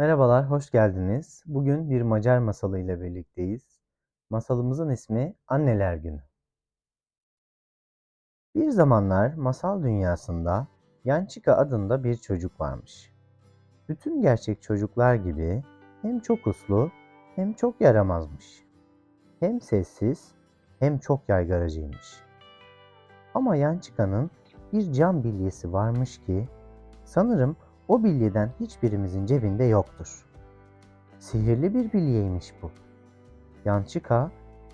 Merhabalar, hoş geldiniz. Bugün bir Macar masalı ile birlikteyiz. Masalımızın ismi Anneler Günü. Bir zamanlar masal dünyasında Yançika adında bir çocuk varmış. Bütün gerçek çocuklar gibi hem çok uslu hem çok yaramazmış. Hem sessiz hem çok yaygaracıymış. Ama Yançika'nın bir cam bilyesi varmış ki sanırım o bilyeden hiçbirimizin cebinde yoktur. Sihirli bir bilyeymiş bu. Yançika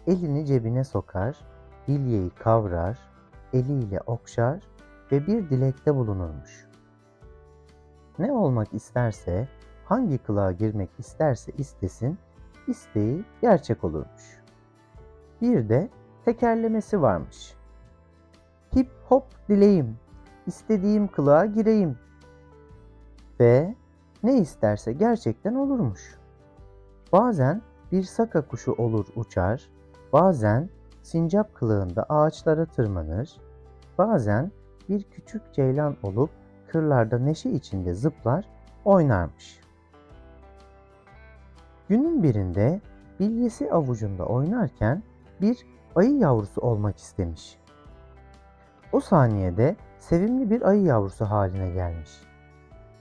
elini cebine sokar, bilyeyi kavrar, eliyle okşar ve bir dilekte bulunurmuş. Ne olmak isterse, hangi kılığa girmek isterse istesin, isteği gerçek olurmuş. Bir de tekerlemesi varmış. Hip hop dileğim, istediğim kılığa gireyim ve ne isterse gerçekten olurmuş. Bazen bir saka kuşu olur uçar, bazen sincap kılığında ağaçlara tırmanır, bazen bir küçük ceylan olup kırlarda neşe içinde zıplar, oynarmış. Günün birinde bilyesi avucunda oynarken bir ayı yavrusu olmak istemiş. O saniyede sevimli bir ayı yavrusu haline gelmiş.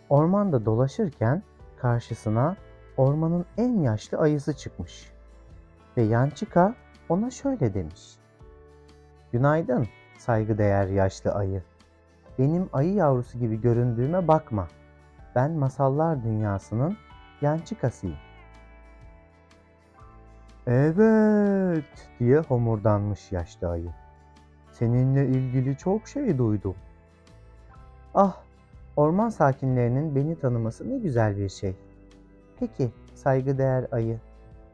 Ormanda dolaşırken karşısına ormanın en yaşlı ayısı çıkmış. Ve Yançika ona şöyle demiş. Günaydın saygıdeğer yaşlı ayı. Benim ayı yavrusu gibi göründüğüme bakma. Ben masallar dünyasının Yançikasıyım. Evet diye homurdanmış yaşlı ayı. Seninle ilgili çok şey duydum. Ah Orman sakinlerinin beni tanıması ne güzel bir şey. Peki saygıdeğer ayı,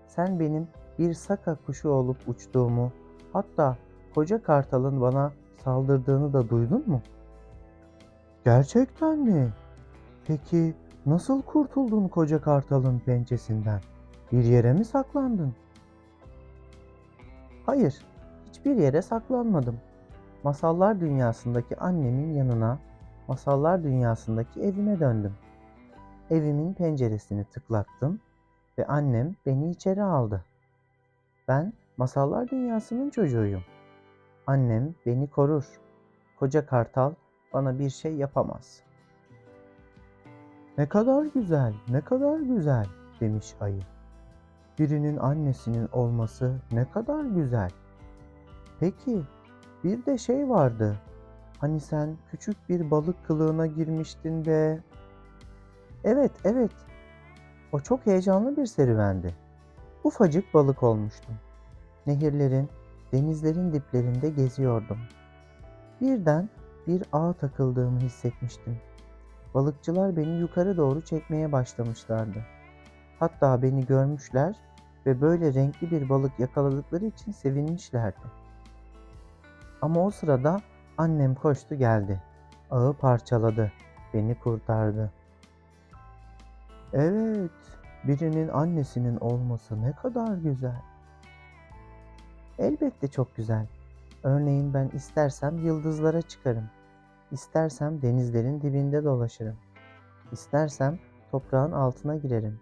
sen benim bir saka kuşu olup uçtuğumu, hatta koca kartalın bana saldırdığını da duydun mu? Gerçekten mi? Peki nasıl kurtuldun koca kartalın pençesinden? Bir yere mi saklandın? Hayır, hiçbir yere saklanmadım. Masallar dünyasındaki annemin yanına masallar dünyasındaki evime döndüm. Evimin penceresini tıklattım ve annem beni içeri aldı. Ben masallar dünyasının çocuğuyum. Annem beni korur. Koca kartal bana bir şey yapamaz. Ne kadar güzel, ne kadar güzel demiş ayı. Birinin annesinin olması ne kadar güzel. Peki bir de şey vardı. Hani sen küçük bir balık kılığına girmiştin de... Evet, evet. O çok heyecanlı bir serüvendi. Ufacık balık olmuştum. Nehirlerin, denizlerin diplerinde geziyordum. Birden bir ağ takıldığımı hissetmiştim. Balıkçılar beni yukarı doğru çekmeye başlamışlardı. Hatta beni görmüşler ve böyle renkli bir balık yakaladıkları için sevinmişlerdi. Ama o sırada Annem koştu geldi. Ağı parçaladı. Beni kurtardı. Evet, birinin annesinin olması ne kadar güzel. Elbette çok güzel. Örneğin ben istersem yıldızlara çıkarım. İstersem denizlerin dibinde dolaşırım. İstersem toprağın altına girerim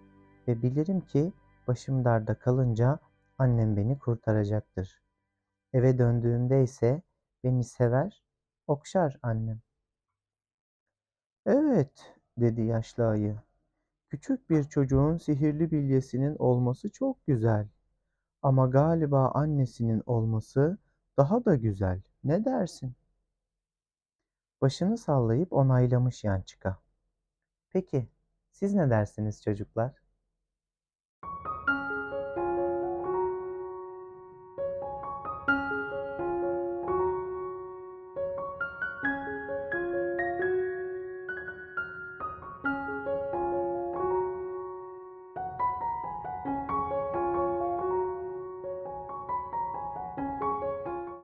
ve bilirim ki başım darda kalınca annem beni kurtaracaktır. Eve döndüğümde ise beni sever Okşar annem. Evet, dedi yaşlı ayı. Küçük bir çocuğun sihirli bilyesinin olması çok güzel. Ama galiba annesinin olması daha da güzel. Ne dersin? Başını sallayıp onaylamış Yançıka. Peki, siz ne dersiniz çocuklar?